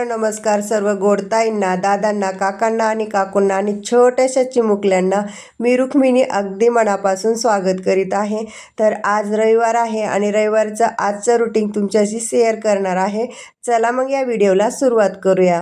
Hello नमस्कार सर्व गोडताईंना दादांना काकांना आणि काकूंना आणि छोट्याशा चिमुकल्यांना मी रुक्मिणी अगदी मनापासून स्वागत करीत आहे. तर आज रविवार आहे आणि रविवारचं आजचं रुटीन तुमच्याशी शेअर करणार आहे. चला मग या व्हिडिओला सुरुवात करूया.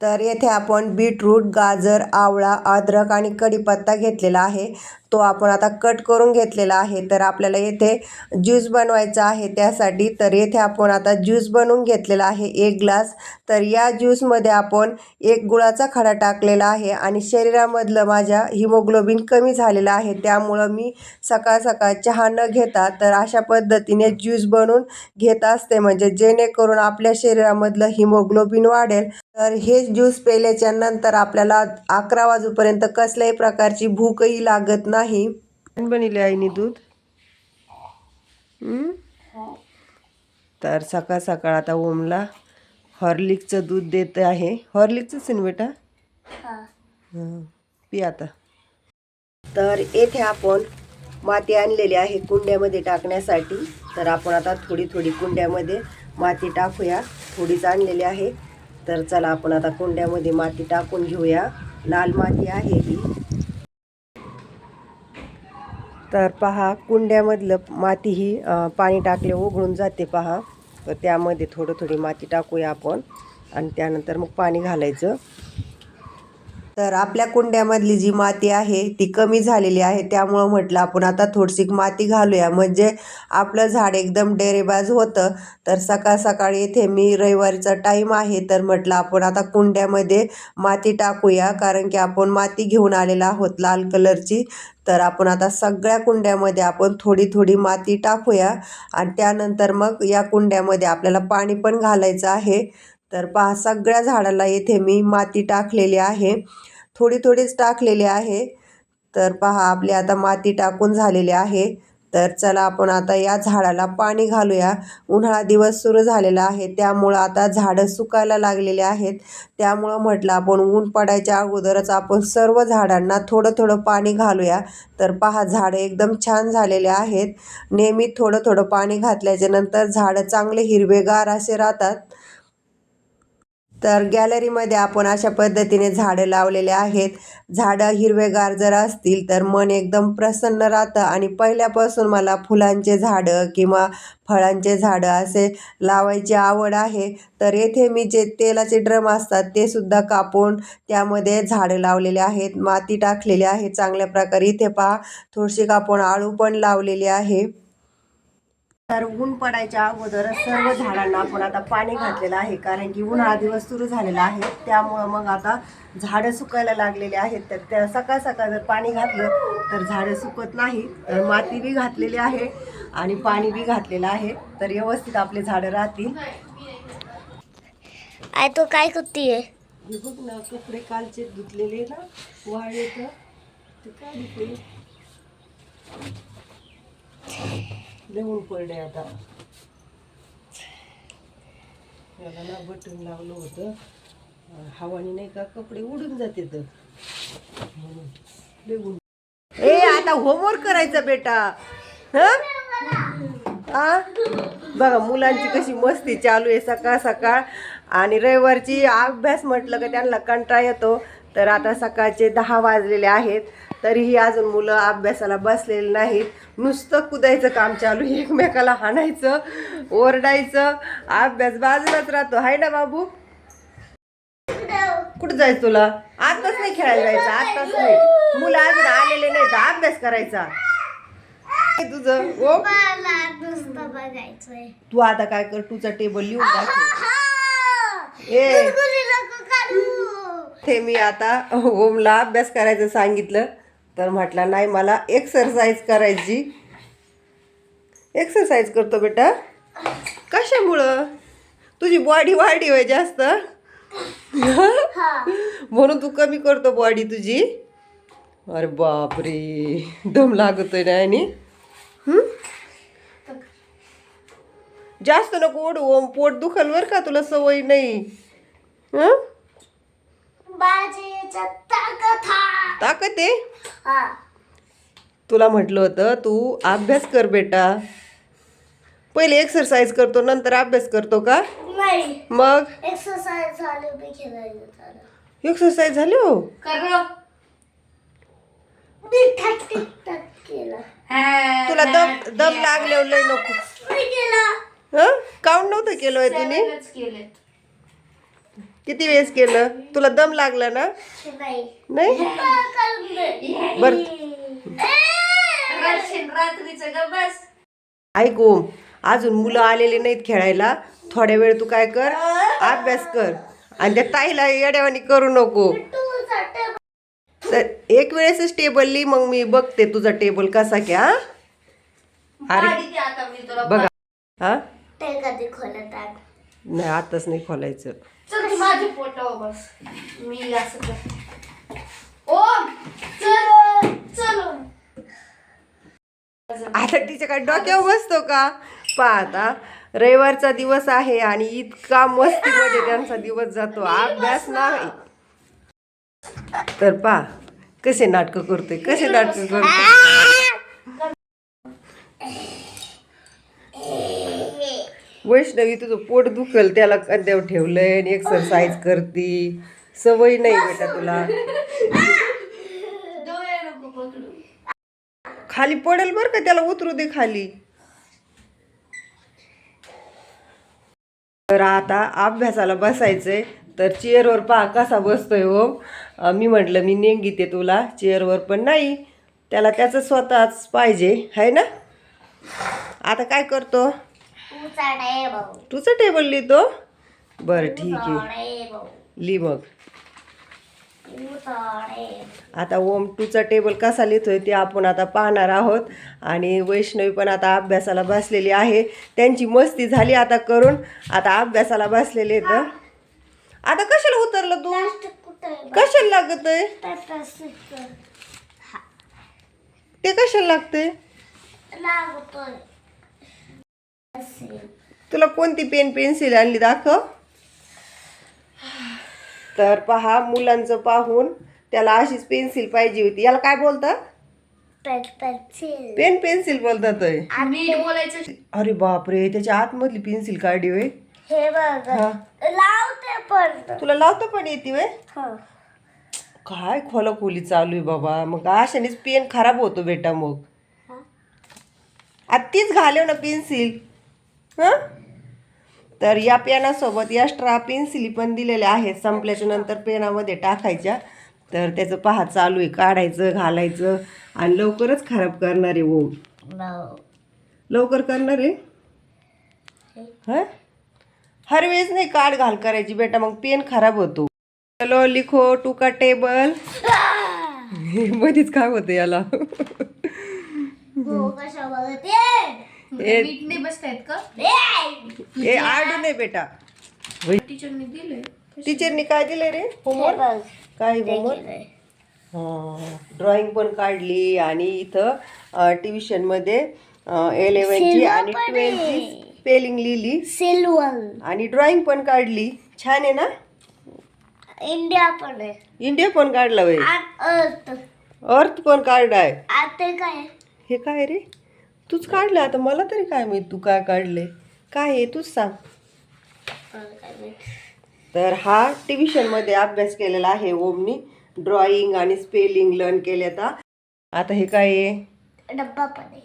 तर येथे आपण बीटरूट गाजर आवळा अद्रक आणि कढीपत्ता घेतलेला आहे. तो आपण आता कट करून घेतलेला आहे. तर आपल्याला येथे ज्यूस बनवायचा आहे. त्यासाठी तर येथे आपण आता ज्यूस बनवून घेतलेला आहे. एक ग्लास तर या ज्यूसमध्ये आपण एक गुळाचा खडा टाकलेला आहे आणि शरीरामधलं माझ्या हिमोग्लोबिन कमी झालेलं आहे. त्यामुळं मी सकाळ सकाळ चहा न घेता तर अशा पद्धतीने ज्यूस बनवून घेत असते. म्हणजे जेणेकरून आपल्या शरीरामधलं हिमोग्लोबिन वाढेल. तर हे ज्यूस पेल्याच्या नंतर आपल्याला अकरा वाजूपर्यंत कसल्याही प्रकारची भूकही लागत नाही बनले आईने दूध? हं? तर सकाळ सकाळ आता ओमला हॉर्लिकचं दूध देत आहे. हॉर्लिकचंच आहे बेटा? हं. पी आता. तर येथे आपण माती आणलेली आहे कुंड्यामध्ये टाकण्यासाठी. तर आपण आता थोडी थोडी कुंड्यामध्ये माती टाकूया. थोडीच आणलेली आहे. तर चला आपण आता कुंड्यामध्ये माती टाकून घेऊया. लाल माती आहे ही. तर पहा कुंड्यामधलं माती ही पाणी टाकले उघडून जाते पहा. तर त्यामध्ये थोडं थोडी माती टाकूया आपण. आणि त्यानंतर मग पाणी घालायचं. तर आपल्या कुंड्यामधली जी माती आहे ती कमी झालेली आहे. त्यामुळं म्हटलं आपण आता थोडीशी माती घालूया. म्हणजे आपलं झाड एकदम डेरेबाज होतं. तर सकाळ सकाळी इथे मी रविवारीचा टाईम आहे. तर म्हटलं आपण आता कुंड्यामध्ये माती टाकूया. कारण की आपण माती घेऊन आलेला आहोत लाल कलरची. तर आपण आता सगळ्या कुंड्यामध्ये आपण थोडी थोडी माती टाकूया. आणि त्यानंतर मग या कुंड्यामध्ये आपल्याला पाणी पण घालायचं आहे. तर पहा सगळ्या झाडाला येथे मी माती टाकलेली आहे. थोडी थोडीच टाकलेली आहे. तर पहा आपली आता माती टाकून झालेली आहे. तर चला आपण आता या झाडाला पाणी घालूया. उन्हाळा दिवस सुरू झालेला आहे. त्यामुळं आता झाडं सुकायला लागलेली आहेत. त्यामुळं म्हटलं आपण ऊन पडायच्या अगोदरच आपण सर्व झाडांना थोडं थोडं पाणी घालूया. तर पहा झाडं एकदम छान झालेले आहेत. नेहमी थोडं थोडं पाणी घातल्याच्या नंतर झाडं चांगले हिरवेगार असे राहतात. तर गॅलरीमध्ये आपण अशा पद्धतीने झाडं लावलेले आहेत. झाडं हिरवेगार जर असतील तर मन एकदम प्रसन्न राहतं आणि पहिल्यापासून मला फुलांचे झाडं किंवा फळांचे झाडं असे लावायची आवड आहे. तर येथे मी जे तेलाचे ड्रम असतात ते सुद्धा कापून त्यामध्ये झाडं लावलेले आहेत. माती टाकलेली आहे चांगल्या प्रकारे. इथे पहा थोडीशी कापून आळू पण लावलेली आहे. तर ऊन पडायच्या अगोदर सर्व झाडांना आपण आता पाणी घातलेलं आहे कारण की उन्हाळा दिवस सुरू झालेला आहे. त्यामुळं मग आता झाडं सुकायला लागलेली आहेत. तर त्या सकाळ सकाळ जर पाणी घातलं तर झाडं सुकत नाही तर माती बी घातलेली आहे आणि पाणी बी घातलेलं आहे. तर व्यवस्थित आपले झाडं राहतील. आय तो काय करतीये? हे बघ ना कपडे कालचे धुतलेले ना वाळेचं ते काय धुतले लिहून पडले आता. याला ना बटन लावलं होतं. हवानी नाही का कपडे उडून जाते तर. म्हणून लिहून. ए आता होमवर्क करायचा बेटा. हा? बघा मुलांची कशी मस्ती चालू आहे सकाळ सकाळ. आणि रविवारची अभ्यास म्हटलं का त्यांना कंटाळा येतो. तर आता सकाळचे दहा वाजलेले आहेत. तरीही अजून मुलं अभ्यासाला बसलेले नाहीत. नुसतं कुदायचं काम चालू. एकमेकाला हाणायचं ओरडायचं. अभ्यास बाजूलाच राहतो. हाय ना बाबू? कुठं जायचं तुला? आताच नाही खेळायला जायचं आताच नाही. मुलं अजून आलेले नाही तर अभ्यास करायचा. तुझं ओ? तू आता काय कर तुझा टेबल लिहून दाखव. ए. ते मी आता ओमला अभ्यास करायचं सांगितलं. तर म्हटलं नाही मला एक्सरसाइज करायची. एक्सरसाइज करतो बेटा. कशामुळं? तुझी बॉडी वाढली होय जास्त. म्हणून तू कमी करतो बॉडी तुझी. अरे बापरे दम लागतोय ना आणि? जास्त नको ओढू ओम पोट दुखल बर का तुला सवय नाही. हं? ताकद आहे. हा. तुला म्हटलं होतं तू अभ्यास कर बेटा. पहिले एक्सरसाइज करतो नंतर अभ्यास करतो का? नाही. मग? एक्सरसाइज झालं मी खेळायला झालं एक्सरसाइज झाली हो? तुला दम दम लय नको. मी केलं. हं? काउंट नव्हतं केलं तुम्ही किती वेळेस केलं? तुला दम लागला ना? नाही. नाही? बर. रात्रीचं ग बस. ऐक ओम अजून मुलं आलेले नाहीत खेळायला. थोड्या वेळ तू काय कर? अभ्यास कर. आणि त्या ताईला येड्यावानी करू नको. तर एक वेळेसच टेबल लिही मग मी बघते तुझा टेबल कसा अरे आता मी तुला बघा. हा? नाही आताच नाही खोलायचं. चल तू माझे पोटावर बस. मी असं कर. ओम चल चल. आता तिच्या काय डोक्यावर बसतो का? पाहता रविवारचा दिवस आहे आणि इतका मस्तीमध्ये त्यांचा दिवस जातो. अभ्यास नाही. तर पा कसे नाटक करतोय कसे नाटक करतोय. वैष्णवी तुझं पोट दुखल त्याला कंद्यावर ठेवलंय आणि एक्सरसाइज करती. सवय नाही बेटा तुला. खाली पडेल बरं का त्याला उतरू दे खाली. तर आता अभ्यासाला बसायचंय तर चेअरवर पहा कसा बसतोय हो. मी म्हटलं मी नेंगीते तुला चेअरवर पण नाही. त्याला त्याचं स्वतःच पाहिजे है ना? आता काय करतो? तुझा टेबल लिहितो? बरं ठीक आहे. लिही मग. आता ओम टूचा टेबल कसा लिहितोय ते आपण आता पाहणार आहोत. आणि वैष्णवी पण आता अभ्यासाला बसलेली आहे. त्यांची मस्ती झाली आता करून. आता अभ्यासाला बसलेले तर आता कशाला उतरलं तू? कशाला लागत ते कशाला लागतंय. तुला कोणती पेन पेन्सिल आणली दाखव. तर पहा मुलांचं पाहून त्याला अशीच पेन्सिल पाहिजे होती. याला काय बोलतात? Pen pencil. पेन पेन्सिल बोलतात अरे बापरे त्याच्या आतमधली पेन्सिल काढली होय. बघ. लावते पण. तुला लावता पण येते वे हा. काय खोला खोली चालू आहे बाबा. मग अशानेच पेन खराब होतो बेटा मग. आता तीच घालव ना पेन्सिल. हां? तर या पेनासोबत एक्स्ट्रा पेन्सिली पण दिलेल्या आहेत. संपल्याच्या नंतर पेनामध्ये टाकायच्या. तर त्याचं पहा चालू आहे. काढायचं घालायचं आणि लवकरच खराब करणार आहे ओम. लवकर करणार आहे? हां. हर वेळेस नाही काढ घाल करायची. बेटा मग पेन खराब होतो. चलो लिखो टू का टेबल. मध्येच काय होतं याला? हो ए नीट नाही बसतायत का? ए आडू नाही बेटा. टीचरने दिले टीचरनी काय दिले रे? होमवर्क? काय होमवर्क? हां ड्रॉइंग पण काढली आणि इथं ट्युशनमध्ये एलेवनची आणि ट्वेल्थची स्पेलिंग लिहिली. सिल्वर आणि ड्रॉइंग पण काढली. छान आहे ना? इंडिया पण आहे. इंडिया पण काढला वय अर्थ अर्थ पण काढलाय. आता काय? हे काय रे? तूच काढलं आता मला तरी काय माहीत तू काय काढले. काय आहे तूच सांग. तर हा ट्युशनमध्ये अभ्यास केलेला आहे ओमनी. ड्रॉइंग आणि स्पेलिंग लर्न केले आता. आता हे काय आहे? डब्बा पण आहे.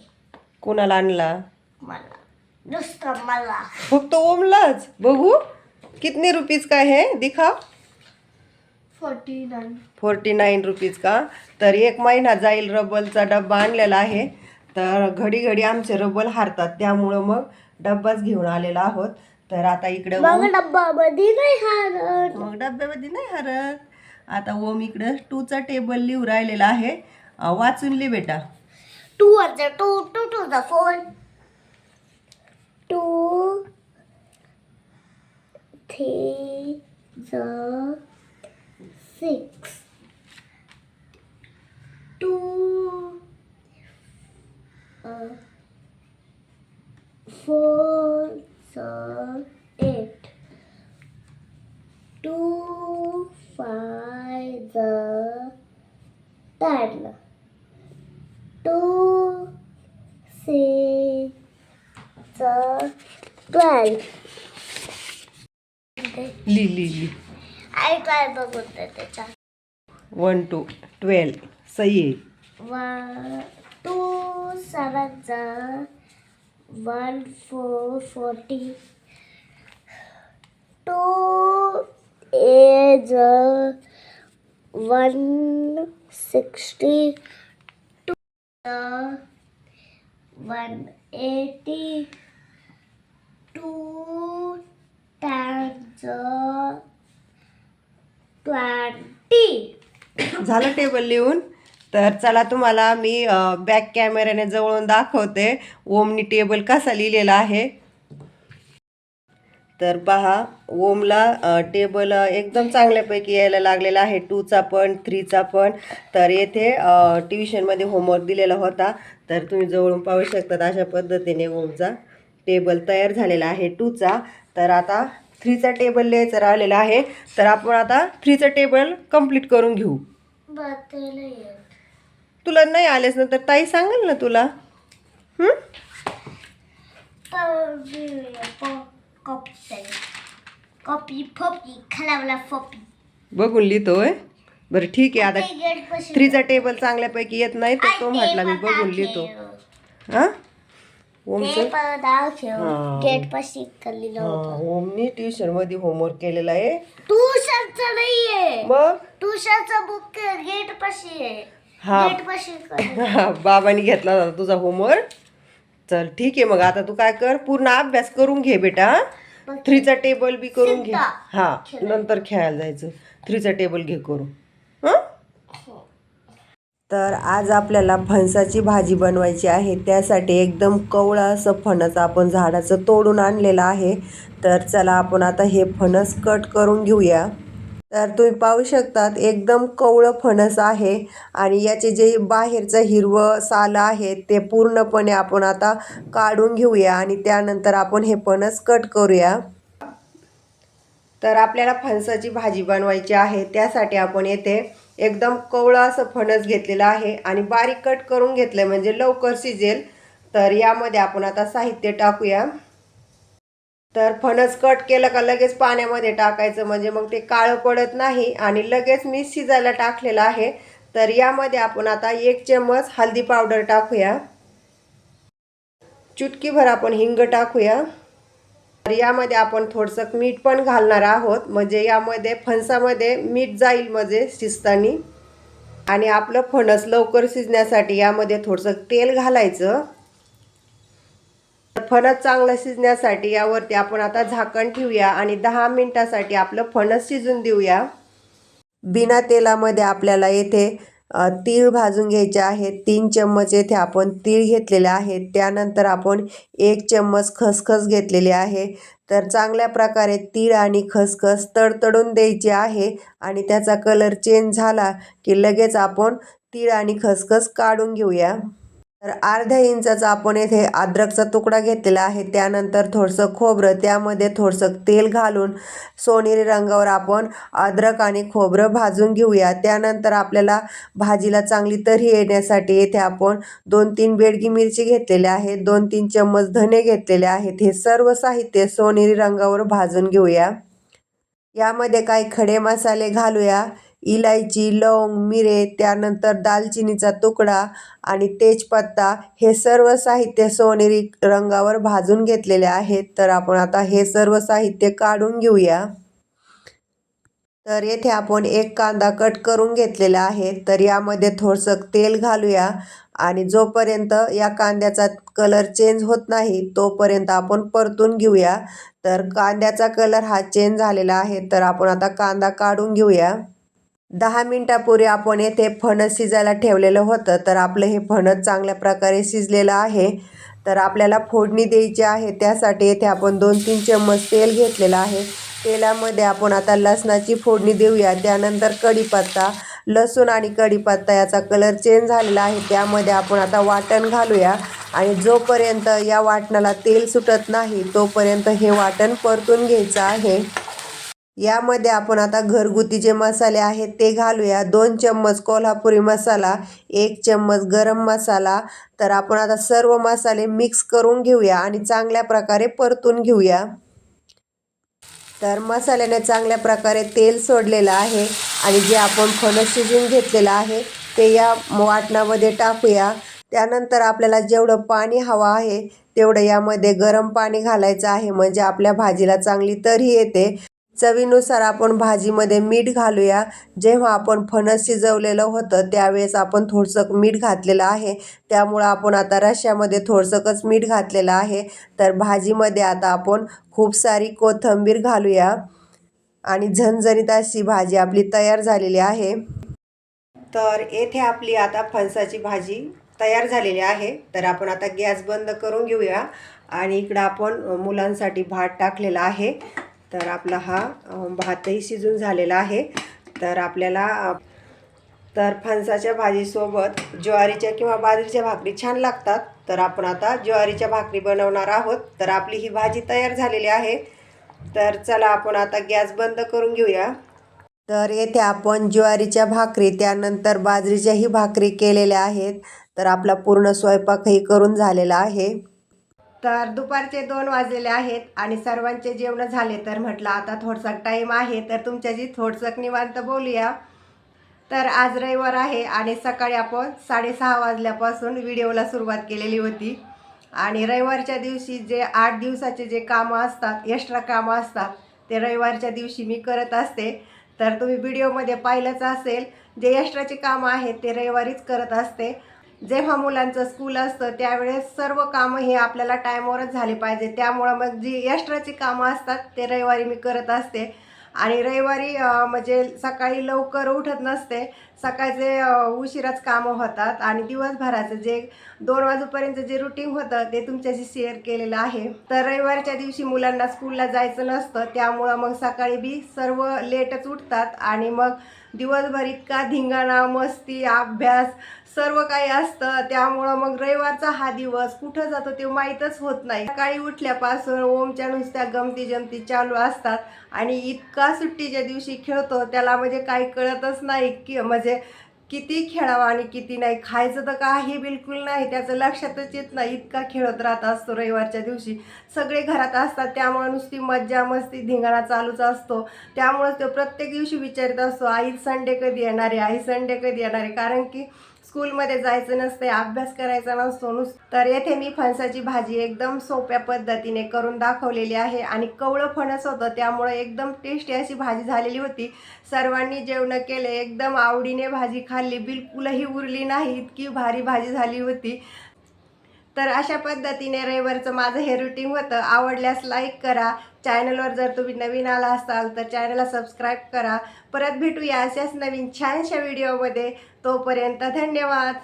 कोणाला आणला? मला. फक्त ओमलाच. बघू. कितने रुपीज काय है? दिखा forty nine. Forty nine rupees का? तर एक महिना जाईल रबलचा डब्बा आणलेला आहे. तर घडी घडी आमचे रबल हारतात त्यामुळं मग डब्बाच घेऊन आलेला आहोत. तर आता इकडे मग डब्बा मध्ये नाही हारत. मग डब्यामध्ये नाही हरत. आता ओम इकडं टूचा टेबल लिहू राहिलेला आहे. अं, वाचून लिह बेटा. टू वरचा two two two the four. Two three the six four the eight two five the ten two, six, the twelve ली ली ली. आई ट्राय बघून दे त्याच्यात? वन टू ट्वेल्व सही आहे वन टू सेवन ज one four forty two age one sixty two one eighty two tens twenty झालं टेबल लिहून? तर चला तुम्हाला मी बॅक कॅमेऱ्याने जवळून दाखवते. ओमनी टेबल कसा लिहिलेला आहे. तर पहा ओमला टेबल एकदम चांगल्यापैकी यायला लागलेला आहे. टूचा पण थ्रीचा पण. तर येथे ट्युशनमध्ये होमवर्क दिलेला होता. तर तुम्ही जवळून पाहू शकतात अशा पद्धतीने ओमचा टेबल तयार झालेला आहे. टूचा तर आता थ्रीचा टेबल लिहायचं राहिलेला आहे. तर आपण आता थ्रीचं टेबल कंप्लीट करून घेऊ. तुला नाही आलेस ना तर ताई सांगेल ना तुला? हं? कॉपी फोपी खलावला फोपी बघून लिहितोय बरं ठीक आहे आता थ्रीचा टेबल चांगल्यापैकी येत नाही तर तो म्हटला मी बघून लिहितो. हा? ओमचं? हा. गेट पाशी लिहिलं हा, ओमनी ट्युशनमध्ये होमवर्क केलेला आहे. ट्युशनचं नाहीये. मग? ट्युशनचं बुक गेट पाशी आहे. हा. पाशी बाबांनी घेतला होता तुझा होमवर्क चल ठीक आहे मग. आता तू काय कर पूर्ण अभ्यास करून घे बेटा. थ्रीचा टेबल बी करून घे. हा नंतर खेळायला जायचं. थ्रीचा टेबल घे करून. हं? तर आज आपल्याला फणसाची भाजी बनवायची आहे. त्यासाठी एकदम कवळं असं फणस आपण झाडाचं तोडून आणलेलं आहे. तर चला आपण आता हे फणस कट करून घेऊया. तर तुम्ही पाहू शकतात एकदम कवळं फणस आहे आणि याचे जे बाहेरचं हिरवं साल आहे ते पूर्णपणे आपण आता काढून घेऊया आणि त्यानंतर आपण हे फणस कट करूया. तर आपल्याला फणसाची भाजी बनवायची आहे त्यासाठी आपण येथे एकदम कवळं असं फणस घेतलेलं आहे आणि बारीक कट करून घेतलं म्हणजे लवकर शिजेल. तर यामध्ये आपण आता साहित्य टाकूया. तर फणस कट केलं का लगेच पाण्यामध्ये टाकायचं म्हणजे मग ते काळं पडत नाही आणि लगेच मी शिजायला टाकलेलं आहे. तर यामध्ये आपण आता एक चम्मच हल्दी पावडर टाकूया. चुटकीभर आपण हिंग टाकूया. तर यामध्ये आपण थोडंसं मीठ पण घालणार आहोत म्हणजे यामध्ये फणसामध्ये मीठ जाईल म्हणजे शिजतानी. आणि आपलं फणस लवकर शिजण्यासाठी यामध्ये थोडंसं तेल घालायचं. फणस चांगलं शिजण्यासाठी यावरती आपण आता झाकण ठेवूया आणि दहा मिनटासाठी आपलं फणस शिजून देऊया. बिना तेलामध्ये आपल्याला येथे तीळ भाजून घ्यायचे आहेत तीन चम्मच येथे आपण तीळ घेतलेले आहेत त्यानंतर आपण एक चम्मच खसखस घेतलेली आहे. तर चांगल्या प्रकारे तीळ आणि खसखस तडतडून द्यायची आहे आणि त्याचा कलर चेंज झाला की लगेच आपण तीळ आणि खसखस काढून घेऊया. तर अर्ध्या इंचाचा आपण येथे अद्रकचा तुकडा घेतलेला आहे. त्यानंतर थोडंसं खोबरं त्यामध्ये थोडंसं तेल घालून सोनेरी रंगावर आपण अद्रक आणि खोबरं भाजून घेऊया. त्यानंतर आपल्याला भाजीला चांगली तरी येण्यासाठी येथे आपण दोन तीन बेडगी मिरची घेतलेल्या आहेत. दोन तीन चम्मच धने घेतलेले आहेत. हे सर्व साहित्य सोनेरी रंगावर भाजून घेऊया. यामध्ये काही खडे मसाले घालूया. इलायची लवंग मिरे त्यानंतर दालचिनीचा तुकडा आणि तेजपत्ता हे सर्व साहित्य सोनेरी रंगावर भाजून घेतलेले आहेत. तर आपण आता हे सर्व साहित्य काढून घेऊया. तर येथे आपण एक कांदा कट करून घेतलेला आहे. तर यामध्ये थोडंसं तेल घालूया आणि जोपर्यंत या कांद्याचा कलर चेंज होत नाही तोपर्यंत आपण परतून घेऊया. तर कांद्याचा कलर हा चेंज झालेला आहे. तर आपण आता कांदा काढून घेऊया. दहा मिनटापूर्वी आपण येथे फणस शिजायला ठेवलेलं होतं तर आपलं हे फणस चांगल्या प्रकारे शिजलेलं आहे. तर आपल्याला फोडणी द्यायची आहे त्यासाठी येथे आपण दोन तीन चम्मच तेल घेतलेलं आहे. तेलामध्ये आपण आता लसणाची फोडणी देऊया. त्यानंतर कढीपत्ता लसूण आणि कढीपत्ता याचा कलर चेंज झालेला आहे. त्यामध्ये आपण आता वाटण घालूया. आणि जोपर्यंत या वाटणाला तेल सुटत नाही तोपर्यंत हे वाटण परतून घ्यायचं आहे. यामध्ये आपण आता घरगुती जे मसाले आहेत ते घालूया. दोन चम्मच कोल्हापुरी मसाला एक चम्मच गरम मसाला. तर आपण आता सर्व मसाले मिक्स करून घेऊया आणि चांगल्या प्रकारे परतून घेऊया. तर मसाल्याने चांगल्या प्रकारे तेल सोडलेलं आहे आणि जे आपण फणस शिजून घेतलेलं आहे ते या वाटणामध्ये टाकूया. त्यानंतर आपल्याला जेवढं पाणी हवं आहे तेवढं यामध्ये गरम पाणी घालायचं आहे. म्हणजे आपल्या भाजीला चांगली तरी येते. चवीनुसार आपण भाजीमध्ये मीठ घालूया. जेव्हा आपण फणस शिजवलेलं होतं त्यावेळेस आपण थोडंसं मीठ घातलेलं आहे. त्यामुळं आपण आता रश्श्यामध्ये थोडंसंच मीठ घातलेलं आहे. तर भाजीमध्ये आता आपण खूप सारी कोथिंबीर घालूया. आणि झणझणीत अशी भाजी आपली तयार झालेली आहे. तर येथे आपली आता फणसाची भाजी तयार झालेली आहे. तर आपण आता गॅस बंद करून घेऊया. आणि इकडं आपण मुलांसाठी भात टाकलेला आहे. तर आपला हा भातही शिजून झालेला आहे. तर आपल्याला तर फणसाच्या भाजीसोबत ज्वारीच्या किंवा बाजरीच्या भाकरी छान लागतात. तर आपण आता ज्वारीच्या भाकरी बनवणार आहोत. तर आपली ही भाजी तयार झालेली आहे. तर चला आपण आता गॅस बंद करून घेऊया. तर येथे आपण ज्वारीच्या भाकरी त्यानंतर बाजरीच्याही भाकरी केलेल्या आहेत. तर आपला पूर्ण स्वयंपाकही करून झालेला आहे. तर दुपारचे दोन वाजलेले आहेत आणि सर्वांचे जेवण झाले तर म्हटलं आता थोडसा टाईम आहे तर तुमच्याशी थोडसं निवांत बोलूया. तर आज रविवार आहे आणि सकाळी आपण साडेसहा वाजल्यापासून व्हिडिओला सुरुवात केलेली होती. आणि रविवारच्या दिवशी जे आठ दिवसाचे जे कामं असतात एक्स्ट्रा कामं असतात ते रविवारच्या दिवशी मी करत असते. तर तुम्ही व्हिडिओमध्ये पाहिलंच असेल जे एक्स्ट्राचे कामं आहेत ते रविवारीच करत असते. जेव्हा मुलांचं स्कूल असतं त्यावेळेस सर्व कामं हे आपल्याला टायमावरच झाले पाहिजे. त्यामुळं मग जी एक्स्ट्राची कामं असतात ते रविवारी मी करत असते. आणि रविवारी म्हणजे सकाळी लवकर उठत नसते. सकाळचे अं, उशिराच कामं होतात आणि दिवसभराचं जे दोन वाजूपर्यंत जे रुटीन होतं ते तुमच्याशी शेअर केलेलं आहे. तर रविवारच्या दिवशी मुलांना स्कूलला जायचं नसतं त्यामुळं मग सकाळी बी सर्व लेटच उठतात आणि मग दिवसभर इतका धिंगाणा मस्ती अभ्यास सर्व काही असतं. त्यामुळं मग रविवारचा हा दिवस कुठं जातो ते माहीतच होत नाही. सकाळी उठल्यापासून ओमच्या नुसत्या गमती जमती चालू असतात आणि इतका सुट्टीच्या दिवशी खेळतो त्याला म्हणजे काही कळतच नाही की म्हणजे म्हणजे किती खेळावं आणि किती नाही खायचं तर काही बिलकुल नाही त्याचं लक्षातच येत नाही इतका खेळत राहत असतो रविवारच्या दिवशी. सगळे घरात असतात त्यामुळे नुसती मज्जा मस्ती धिंगाणा चालूच असतो. त्यामुळं तो प्रत्येक दिवशी विचारत असतो आई संडे कधी येणार आहे? आई संडे कधी येणार आहे? कारण की स्कूलमध्ये जायचं नसते अभ्यास करायचा नसतो नुस तर येथे मी फणसाची भाजी एकदम सोप्या पद्धतीने करून दाखवलेली आहे आणि कवळं फणस होतं त्यामुळे एकदम टेस्टी अशी भाजी झालेली होती. सर्वांनी जेवणं केले एकदम आवडीने भाजी खाल्ली बिलकुलही उरली नाही इतकी भारी भाजी झाली होती. तर अशा पद्धतीने रविवारचं माझं हे रुटीन होतं. आवडल्यास लाईक करा. चॅनलवर जर तुम्ही नवीन आला असाल तर चॅनलला सबस्क्राईब करा. परत भेटूया अशाच नवीन छानशा व्हिडिओमध्ये तोपर्यंत धन्यवाद.